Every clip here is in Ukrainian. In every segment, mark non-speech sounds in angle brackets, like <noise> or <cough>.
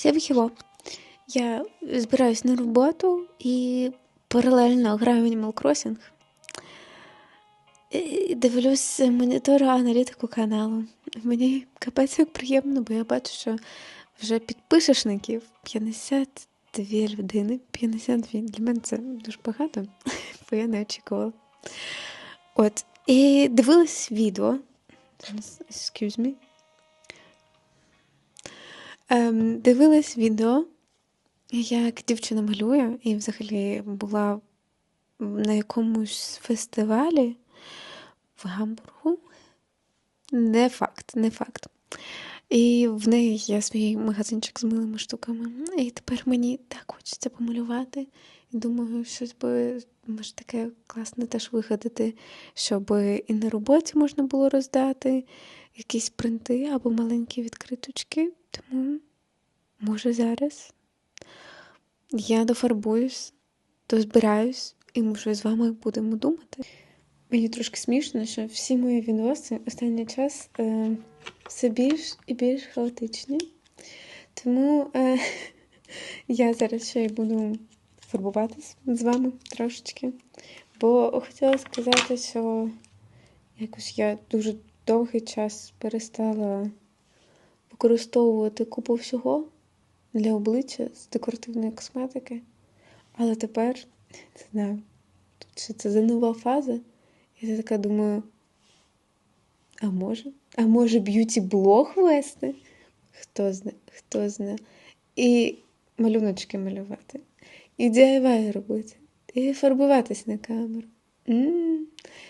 Всім хіво. Я збираюсь на роботу і паралельно граю в Animal Crossing. І дивлюсь монітор аналітику каналу. Мені капець як приємно, бо я бачу, що вже підписошників 52 людини. 52. Для мене це дуже багато, <laughs> бо я не очікувала. От. І дивилась відео. Excuse me. Ем, дивилась відео, як дівчина малює, і взагалі була на якомусь фестивалі в Гамбургу. Не факт, не факт. І в неї є свій магазинчик з милими штуками. І тепер мені так хочеться помалювати. І думаю, щось би може таке класне теж вигадати, щоб і на роботі можна було роздати якісь принти або маленькі відкриточки. Тому, може, зараз я дофарбуюсь, дозбираюсь, і ми з вами будемо думати. Мені трошки смішно, що всі мої відоси останній час е, все більш і більш хаотичні. Тому е, <laughs> я зараз ще й буду фарбуватись з вами трошечки. Бо хотіла сказати, що якось я дуже довгий час перестала використовувати купу всього для обличчя з декоративної косметики. Але тепер, не знаю, чи це за нова фаза. Я така думаю, а може? А може б'юті-блог вести? Хто знає, хто знає. І малюночки малювати, і DIY робити, і фарбуватись на камеру. М-м-м.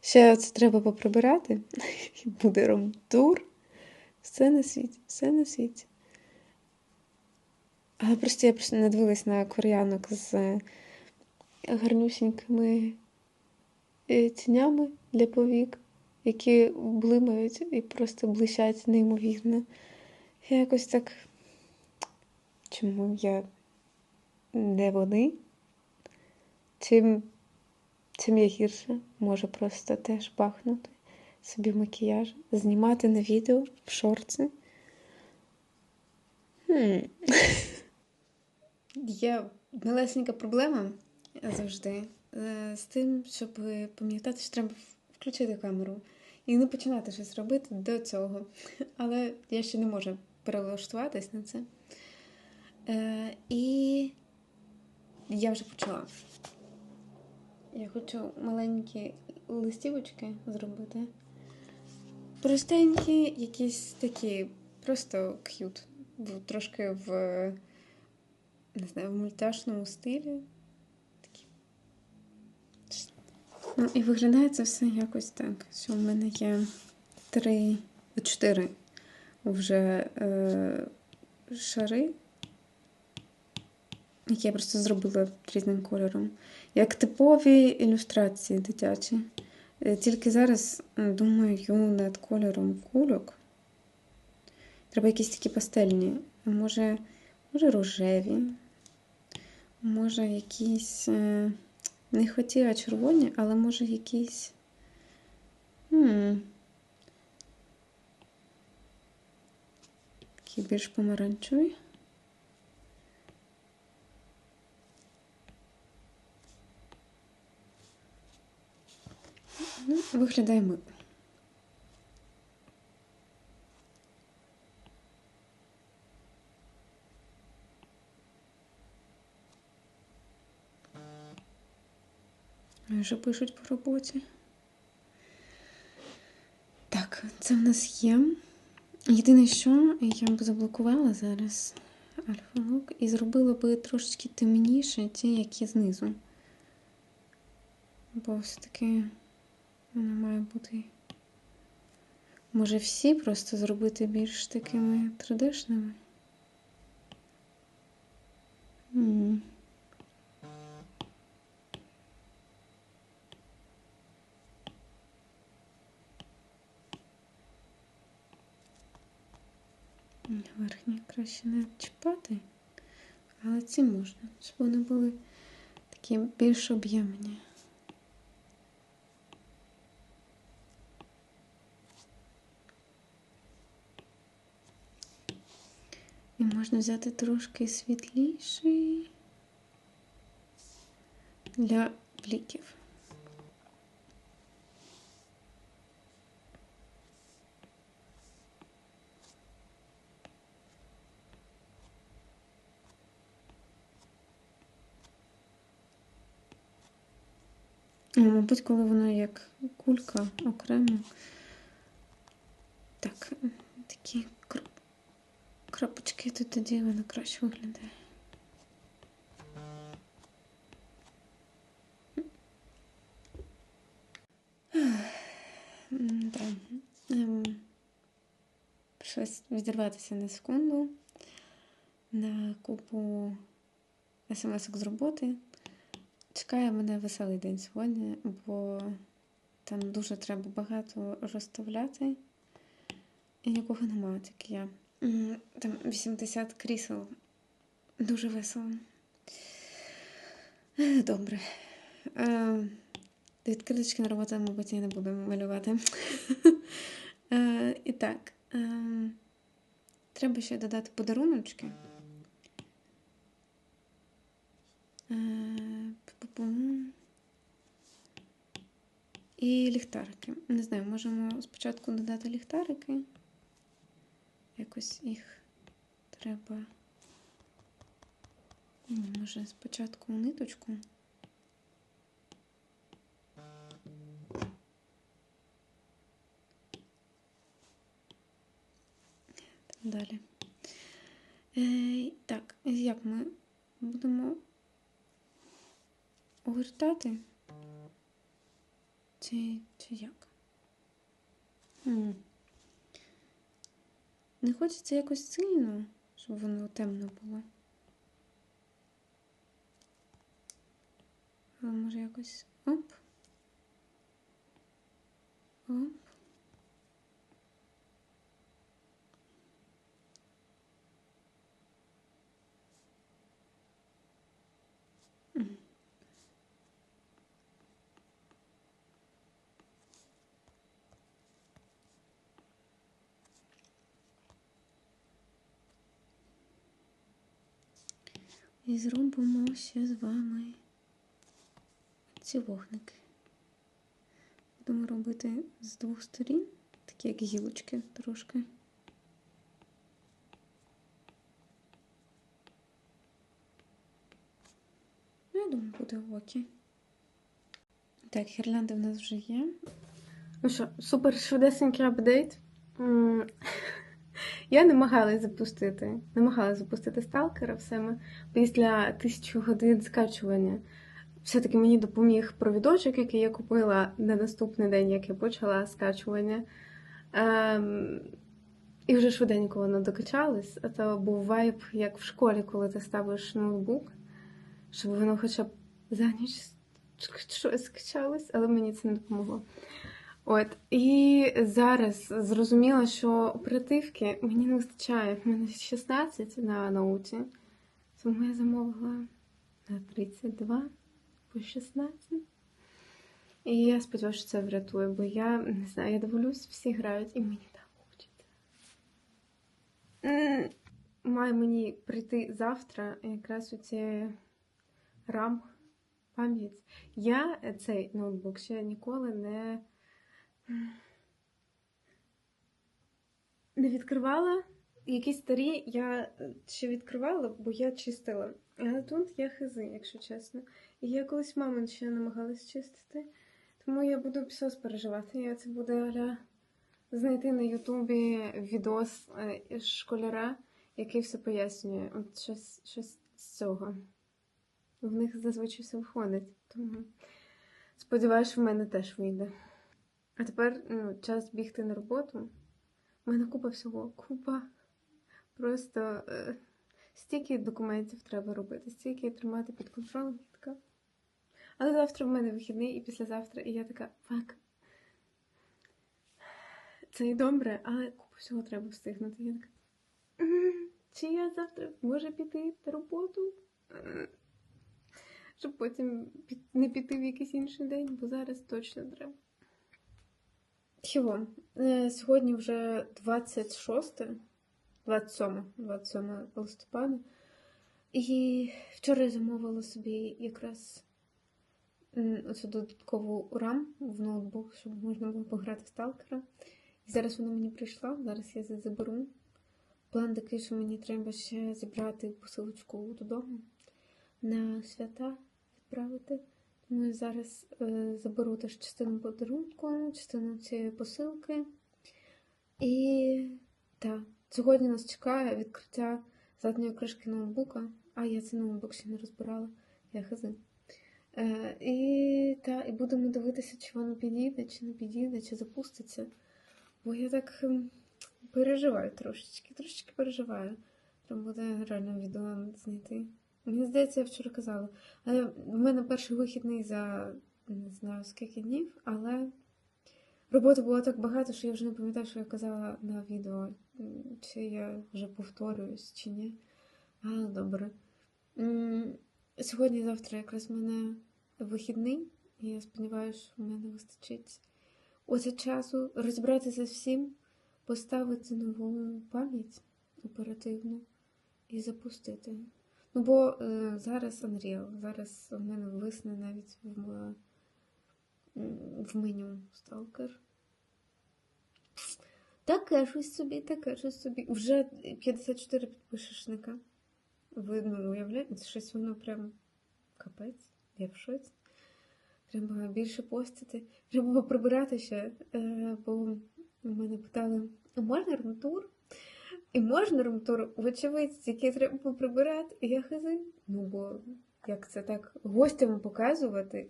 Ще це треба поприбирати. <laughs> Буде ромтур. Все на світі, все на світі. Але просто я просто не дивилась на кореянок з гарнюсінькими тінями для повік, які блимають і просто блищать неймовірно. Я якось так. Чому я не вони? Чим, чим я гірше, може просто теж бахнути собі макіяж, знімати на відео в шорці. Хм. <laughs> Є малесенька проблема завжди з тим, щоб пам'ятати, що треба включити камеру і не починати щось робити до цього. <laughs> Але я ще не можу перелаштуватись на це. Е, І я вже почала. Я хочу маленькі листівочки зробити. Простенькі, якісь такі, просто к'ют. Трошки в, не знаю, в мультяшному стилі. Такі. Ну, і виглядає це все якось так. Що в мене є три, чотири вже е, шари, які я просто зробила різним кольором. Як типові ілюстрації дитячі. Тільки зараз думаю над кольором кульок. Треба якісь такі пастельні. Може, може рожеві, може якісь. Не хотіла червоні, але може якісь. Такі більш помаранчеві. Ну, виглядає мило. Вже пишуть по роботі. Так, це в нас є. Єдине, що я б заблокувала зараз альфа-лук і зробила би трошечки темніше ті, які знизу. Бо все-таки вона має бути. Може всі просто зробити більш такими традишними? М Верхні краще не чіпати, але ці можна, щоб вони були такі більш об'ємні. І можна взяти трошки світліший для бліків. Мабуть, коли воно як кулька окремо. Так, такі. Крапочки, то тоді воно краще виглядає. Да. Ем, Щось відірватися на секунду на купу смс з роботи. Чекає мене веселий день сьогодні, бо там дуже треба багато розставляти. І нікого немає, тільки я. Там 80 крісел. Дуже весело. Е, Добре. Е, Відкриточки на роботу, мабуть, я не буду малювати. Е, І так, треба ще додати подаруночки. І ліхтарики. Не знаю, можемо спочатку додати ліхтарики. Якось їх треба. Ні, Може, спочатку ниточку. Там далі. Е, так, як ми будемо огортати? Чи, чи як? М. Не хочеться якось сильно, щоб воно темно було. Але може якось оп. Оп. М. І зробимо ще з вами ці вогники. Будемо робити з двох сторін, такі як гілочки трошки. Ну, я думаю, буде окей. Так, гірлянди в нас вже є. Ну що, супер швидесенький апдейт. Я намагалась запустити, намагалась запустити сталкера в себе після тисячі годин скачування. Все-таки мені допоміг провідочок, який я купила на наступний день, як я почала скачування. Ем, і вже швиденько воно докачалось. А то був вайб, як в школі, коли ти ставиш ноутбук, щоб воно хоча б за ніч щось скачалось, але мені це не допомогло. От, і зараз зрозуміла, що оперативки мені не вистачає. В мене 16 на науці, тому я замовила на 32 по 16. І я сподіваюся, що це врятує, бо я не знаю, я дивлюсь, всі грають, і мені так хочеться. Має мені прийти завтра якраз у ці RAM пам'ять. Я цей ноутбук ще ніколи не. Не відкривала. Якісь старі я ще відкривала, бо я чистила. Але тут я хизи, якщо чесно. І я колись мамин ще намагалась чистити. Тому я буду псос переживати. Я це буде аля знайти на Ютубі відос е, школяра, який все пояснює. От щось, щось з цього. В них зазвичай все виходить. Тому сподіваюся, в мене теж вийде. А тепер ну, час бігти на роботу. У мене купа всього, купа. Просто е, стільки документів треба робити, стільки тримати під контролем. Я така. Але завтра в мене вихідний і післязавтра, і я така, фак. Це і добре, але купу всього треба встигнути. Я така. Чи я завтра можу піти на роботу? Щоб потім не піти в якийсь інший день, бо зараз точно треба. Чого? Е, Сьогодні вже 26 27, 27 листопада. І вчора я замовила собі якраз м, оцю додаткову RAM в ноутбук, щоб можна було пограти в сталкера. І зараз вона мені прийшла, зараз я заберу. План такий, що мені треба ще зібрати посилочку додому на свята відправити. Тому я зараз е, заберу теж частину подарунку, частину цієї посилки. І так, сьогодні нас чекає відкриття задньої кришки ноутбука. А я цей ноутбук ще не розбирала, я хази. Е, і, та, і будемо дивитися, чи воно підійде, чи не підійде, чи запуститься. Бо я так ем, переживаю трошечки, трошечки переживаю. Треба буде реально відео знайти. Мені здається, я вчора казала. Але в мене перший вихідний за не знаю скільки днів, але роботи було так багато, що я вже не пам'ятаю, що я казала на відео, чи я вже повторююсь, чи ні. Але добре. Сьогодні-завтра якраз в мене вихідний, і я сподіваюся, що в мене вистачить оце часу розібратися з всім, поставити нову пам'ять оперативну і запустити. Ну, бо е, зараз Unreal, зараз в мене висне навіть в, в меню Stalker. Таке щось собі, таке щось собі. Вже 54 підписчика. Ви ну, уявляєте, щось воно прям капець, я в шоці. Треба більше постити. Треба прибирати ще, е, бо мене питали, можна румтур? І можна румтур, вочевидь, який треба було прибирати. І я хази. Ну, бо як це так гостям показувати,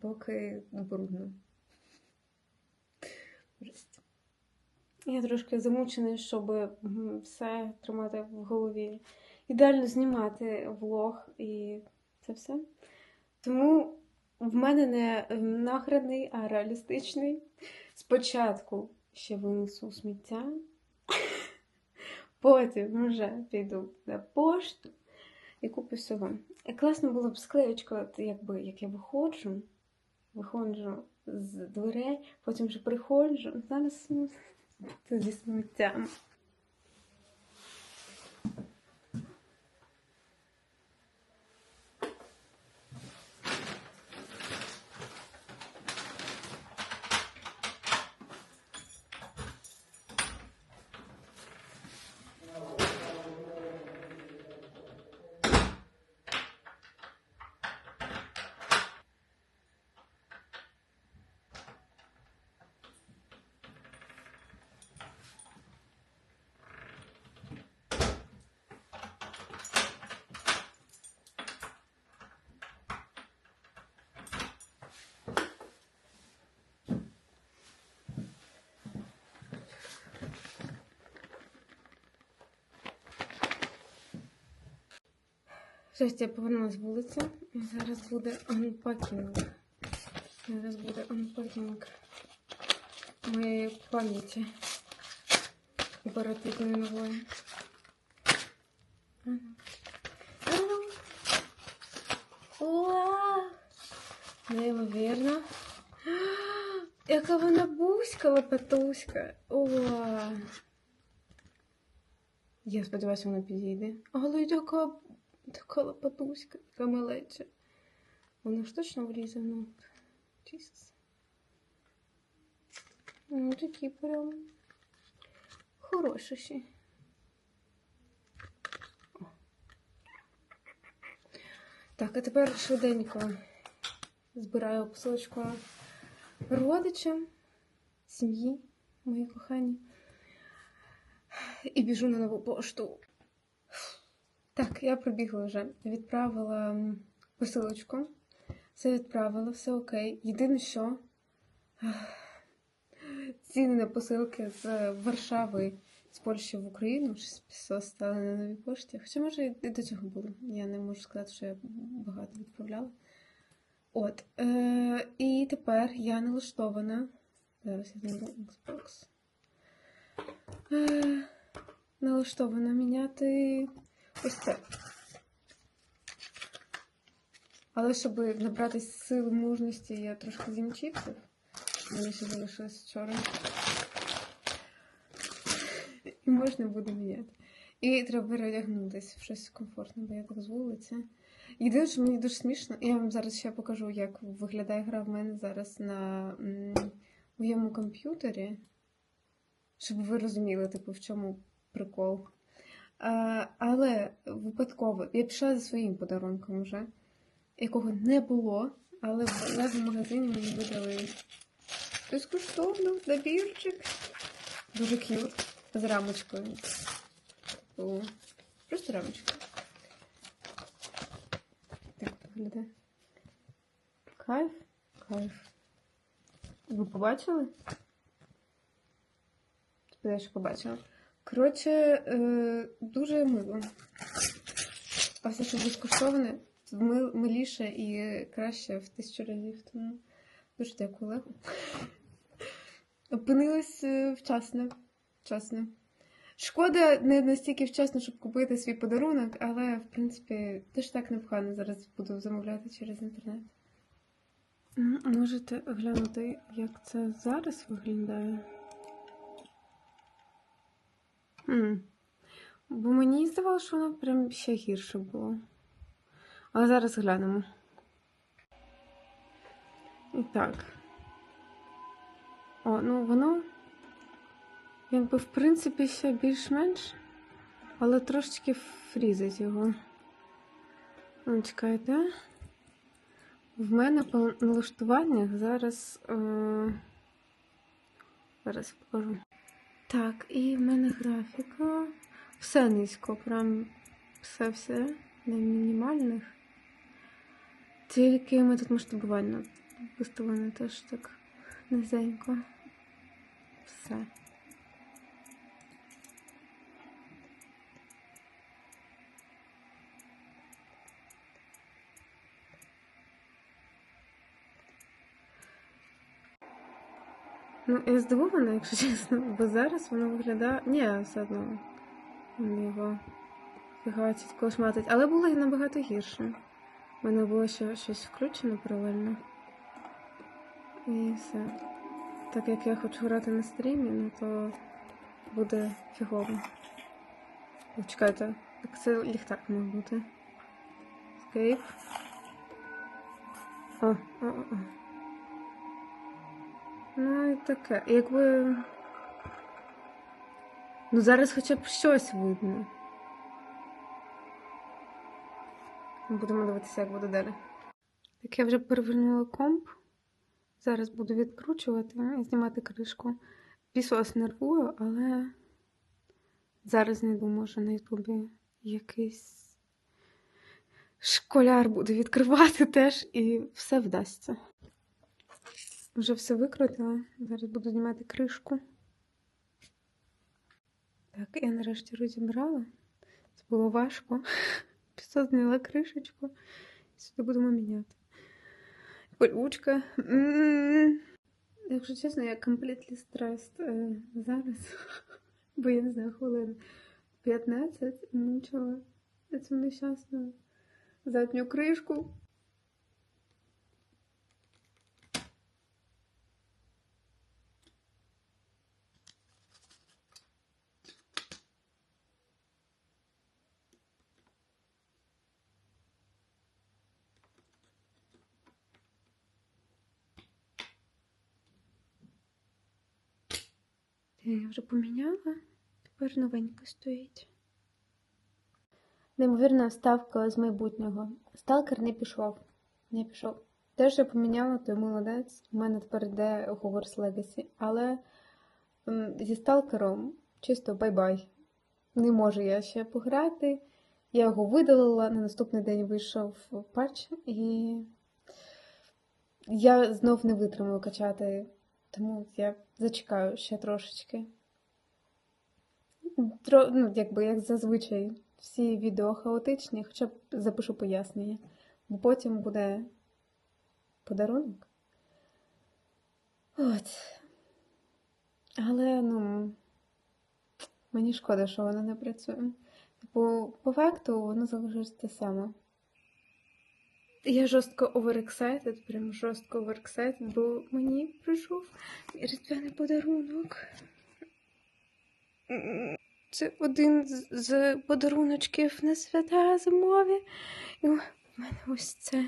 поки брудно. Я трошки замучений, щоб все тримати в голові. Ідеально знімати влог і це все. Тому в мене не наградний, а реалістичний. Спочатку ще винесу сміття, потім вже піду на пошту і куплю. І класно було б склеєчко, якби як я виходжу, виходжу з дверей, потім вже приходжу. Зараз ну, зі сміттям. Жесть, я повернулася з вулиці. І зараз буде анпакінг. Зараз буде анпакінг моєї пам'яті оперативної нової. Неймовірно. Яка вона бузька лопатуська. Я сподіваюся, вона підійде. Але яка така лопатуська, така малеча. Вона ж точно влізе ноут. Jesus. Ну, такі прям хорошіші. О. Так, а тепер швиденько збираю посилочку родичам, сім'ї, мої кохані. І біжу на нову пошту. Так, я прибігла вже. Відправила посилочку. Все відправила, все окей. Єдине, що ціни на посилки з Варшави з Польщі в Україну щось стали на новій пошті. Хоча, може, і до цього було. Я не можу сказати, що я багато відправляла. От. Е- і тепер я налаштована. Зараз я знайду Xbox. Е- налаштована міняти ось це. Але щоб набрати сили мужності, я трошки з'їм. Мені ще залишилось вчора. І можна буде міняти. І треба переодягнутися в щось комфортне, бо я так з вулиці. Єдине, що мені дуже смішно, я вам зараз ще покажу, як виглядає гра в мене зараз на моєму комп'ютері, щоб ви розуміли, типу, в чому прикол. Але випадково я пішла за своїм подарунком вже, якого не було, але в лего-магазині мені видали безкоштовно набірчик. Дуже к'ют. З рамочкою. Типу, Просто рамочка. Так виглядає. Кайф, кайф. Ви побачили? Що побачила. Коротше, е, дуже мило. А все, що безкоштовне, ми- миліше і краще в тисячу разів. Тому дуже дякую, Лего. Опинилась е, вчасно. вчасно. Шкода не настільки вчасно, щоб купити свій подарунок, але, в принципі, теж так непогано зараз буду замовляти через інтернет. Можете глянути, як це зараз виглядає? М. Бо мені здавалося, що воно прям ще гірше було. Але зараз глянемо. І так. О, ну воно якби в принципі ще більш-менш, але трошечки фрізить його. Ну, чекайте. В мене по налаштуваннях зараз. Е... Зараз покажу. Так, і в мене графіка. Все низько, прям все-все на мінімальних. Тільки ми тут масштабування виставлений теж так низенько. Все. Ну, я здивована, якщо чесно, бо зараз воно виглядає. Ні, все одно його фігачить, кошматить. Але було набагато гірше. У мене було ще щось включено паралельно. І все. Так як я хочу грати на стрімі, ну то буде фігово. Чекайте, так це ліхтар мав бути. О, о, о, о. Ну і таке. Якби. Ну зараз хоча б щось видно. Будемо дивитися, як буде далі. Так я вже перевернула комп. Зараз буду відкручувати і знімати кришку. Пісос нервую, але зараз не думаю, що на Ютубі якийсь школяр буде відкривати теж і все вдасться. Вже все викрутила. Зараз буду знімати кришку. Так, я нарешті розібрала. Це було важко. <laughs> Після зняла кришечку. Сюди будемо міняти. Пилючка. Якщо чесно, я completely stressed е, зараз. <laughs> Бо я не знаю, хвилин 15 мучила цю нещасну задню кришку. Я вже поміняла, тепер новенька стоїть. Неймовірна вставка з майбутнього. Сталкер не пішов. Не пішов. Те, що я поміняла, то молодець. У мене тепер йде Hogwarts Legacy. Але зі сталкером чисто бай-бай. Не можу я ще пограти. Я його видалила, на наступний день вийшов патч, і я знов не витримую качати тому я зачекаю ще трошечки. Тро, ну, якби як зазвичай, всі відео хаотичні, хоча б запишу пояснення, бо потім буде подарунок. От. Але, ну, мені шкода, що воно не працює. Типу, по факту воно залишиться те саме. Я жорстко overexcited, прям жорстко overexcited, бо мені прийшов різдвяний подарунок. Це один з- з подаруночків на свята зимові. І в мене ось це.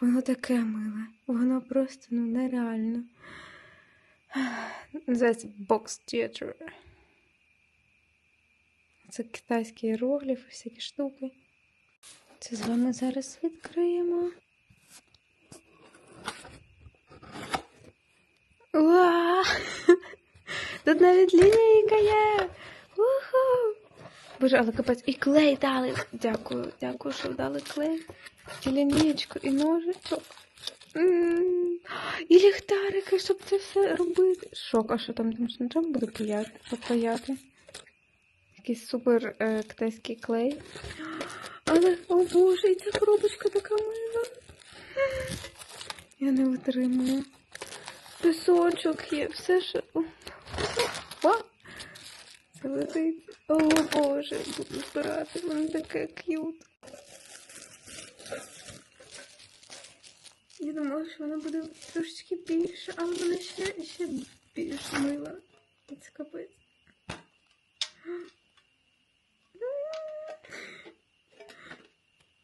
Воно таке миле. Воно просто ну, нереально. Називається Box Theater. Це китайські іерогліфи, всякі штуки. Це з вами зараз відкриємо. Уа! Тут навіть лінійка є. Уху! Боже, але капець, і клей дали. Дякую, дякую, що дали клей. І лінійку, і ножичок. І ліхтарики, щоб це все робити. Шок, а що там на чому буде паяти? Що Якийсь супер е, китайський клей. Але, о боже, і ця коробочка така мила. Я не витримую. Пісочок є, все. О, це. О боже, буду збирати, воно таке к'ют. Я думала, що воно буде трошечки більше, але воно ще, ще більш мила. Це капець.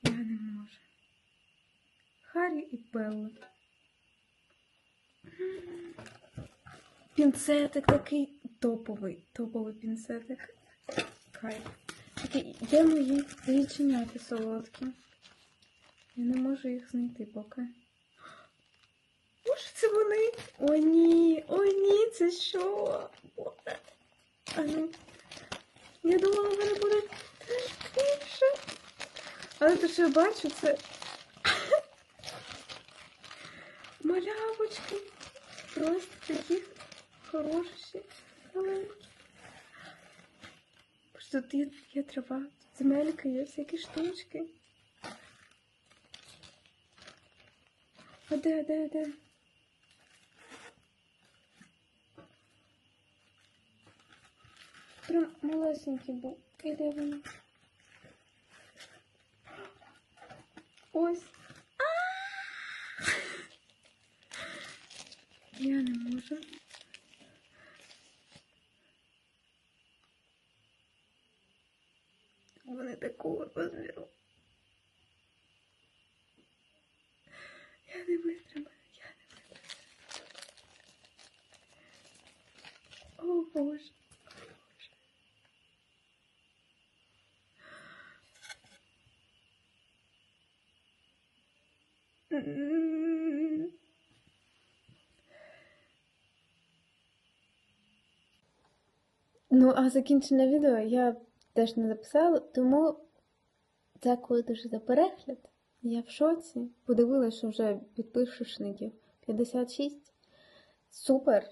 Я не можу. Харі і Белла. Пінцетик такий топовий, топовий пінцетик. Кайф. Такий, де мої яйченяти солодкі? Я не можу їх знайти поки. Боже, це вони. О, ні, о, ні, це що? Ну. Я думала, вони будуть більше. Але те, що я бачу, це малявочки. Просто такі хороші. маленькі. Тут є, є трава, земелька, є всякі штучки. А де, де, де? Прям малесенький був. І де він? Ось. А! Я не можу. Вони такого розміру. Я не витримаю, я не витримаю. О Боже. М. Ну, а закінчене відео я теж не записала, тому дякую дуже за перегляд. Я в шоці. Подивилася, що вже підписчиків 56. Супер!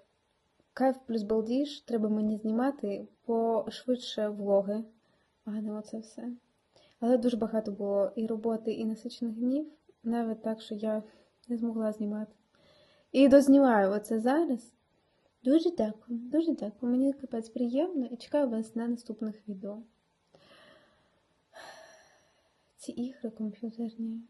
Кайф плюс балдіж. Треба мені знімати пошвидше влоги, а не оце все. Але дуже багато було і роботи, і насичених днів, навіть так, що я не змогла знімати. І дознімаю оце зараз. Дуже дякую, дуже дякую. Мені капець приємно і чекаю вас на наступних відео. Ці ігри комп'ютерні.